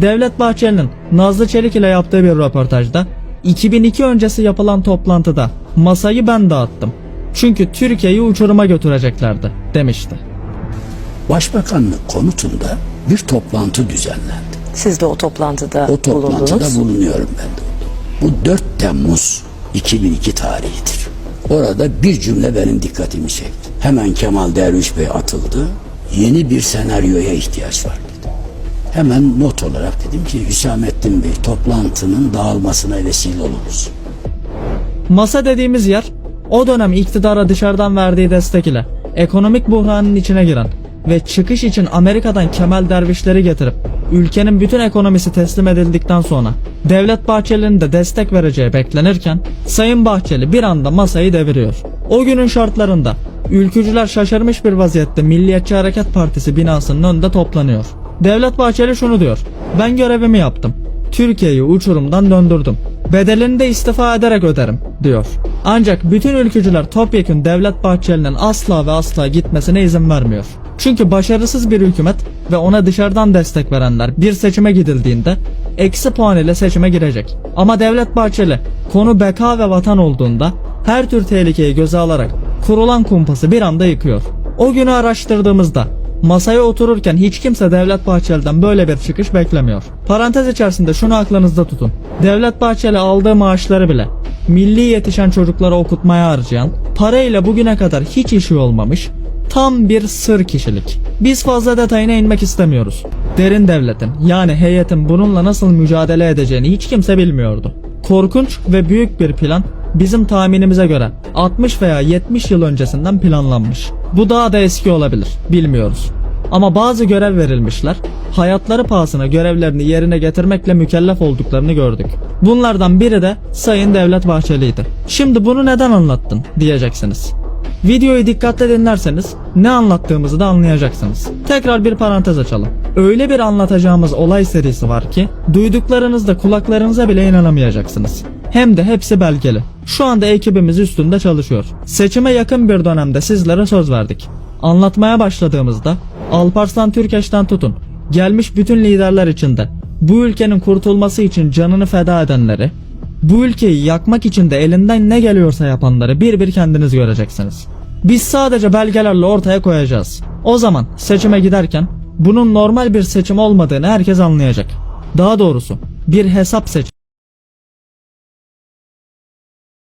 Devlet Bahçeli'nin Nazlı Çelik ile yaptığı bir röportajda 2002 öncesi yapılan toplantıda masayı ben dağıttım. Çünkü Türkiye'yi uçuruma götüreceklerdi demişti. Başbakanlık konutunda bir toplantı düzenlendi. Siz de o toplantıda O toplantıda bulundunuz. bulunuyorum ben de. Bu 4 Temmuz 2002 tarihidir. Orada bir cümle benim dikkatimi çekti. Hemen Kemal Derviş Bey atıldı. Yeni bir senaryoya ihtiyaç var dedi. Hemen not olarak dedim ki Hüsamettin Bey toplantının dağılmasına vesile oluruz. Masa dediğimiz yer o dönem iktidara dışarıdan verdiği destek ile ekonomik buhranın içine giren ve çıkış için Amerika'dan Kemal Dervişleri getirip ülkenin bütün ekonomisi teslim edildikten sonra Devlet Bahçeli'nin de destek vereceği beklenirken Sayın Bahçeli bir anda masayı deviriyor. O günün şartlarında ülkücüler şaşırmış bir vaziyette Milliyetçi Hareket Partisi binasının önünde toplanıyor. Devlet Bahçeli şunu diyor. Ben görevimi yaptım. Türkiye'yi uçurumdan döndürdüm. Bedelini de istifa ederek öderim diyor. Ancak bütün ülkücüler topyekun Devlet Bahçeli'nin asla ve asla gitmesine izin vermiyor. Çünkü başarısız bir hükümet ve ona dışarıdan destek verenler bir seçime gidildiğinde eksi puan ile seçime girecek. Ama Devlet Bahçeli konu beka ve vatan olduğunda her tür tehlikeyi göze alarak kurulan kumpası bir anda yıkıyor. O günü araştırdığımızda Masaya otururken hiç kimse Devlet Bahçeli'den böyle bir çıkış beklemiyor. Parantez içerisinde şunu aklınızda tutun. Devlet Bahçeli aldığı maaşları bile milli yetişen çocukları okutmaya harcayan, parayla bugüne kadar hiç işi olmamış, tam bir sır kişilik. Biz fazla detayına inmek istemiyoruz. Derin devletin yani heyetin bununla nasıl mücadele edeceğini hiç kimse bilmiyordu. Korkunç ve büyük bir plan bizim tahminimize göre 60 veya 70 yıl öncesinden planlanmış. Bu daha da eski olabilir, bilmiyoruz. Ama bazı görev verilmişler, hayatları pahasına görevlerini yerine getirmekle mükellef olduklarını gördük. Bunlardan biri de Sayın Devlet Bahçeli'ydi. Şimdi bunu neden anlattın diyeceksiniz. Videoyu dikkatle dinlerseniz ne anlattığımızı da anlayacaksınız. Tekrar bir parantez açalım. Öyle bir anlatacağımız olay serisi var ki duyduklarınızda kulaklarınıza bile inanamayacaksınız. Hem de hepsi belgeli. Şu anda ekibimiz üstünde çalışıyor. Seçime yakın bir dönemde sizlere söz verdik. Anlatmaya başladığımızda Alparslan Türkeş'ten tutun. Gelmiş bütün liderler içinde bu ülkenin kurtulması için canını feda edenleri, bu ülkeyi yakmak için de elinden ne geliyorsa yapanları bir bir kendiniz göreceksiniz. Biz sadece belgelerle ortaya koyacağız. O zaman seçime giderken bunun normal bir seçim olmadığını herkes anlayacak. Daha doğrusu bir hesap seçim.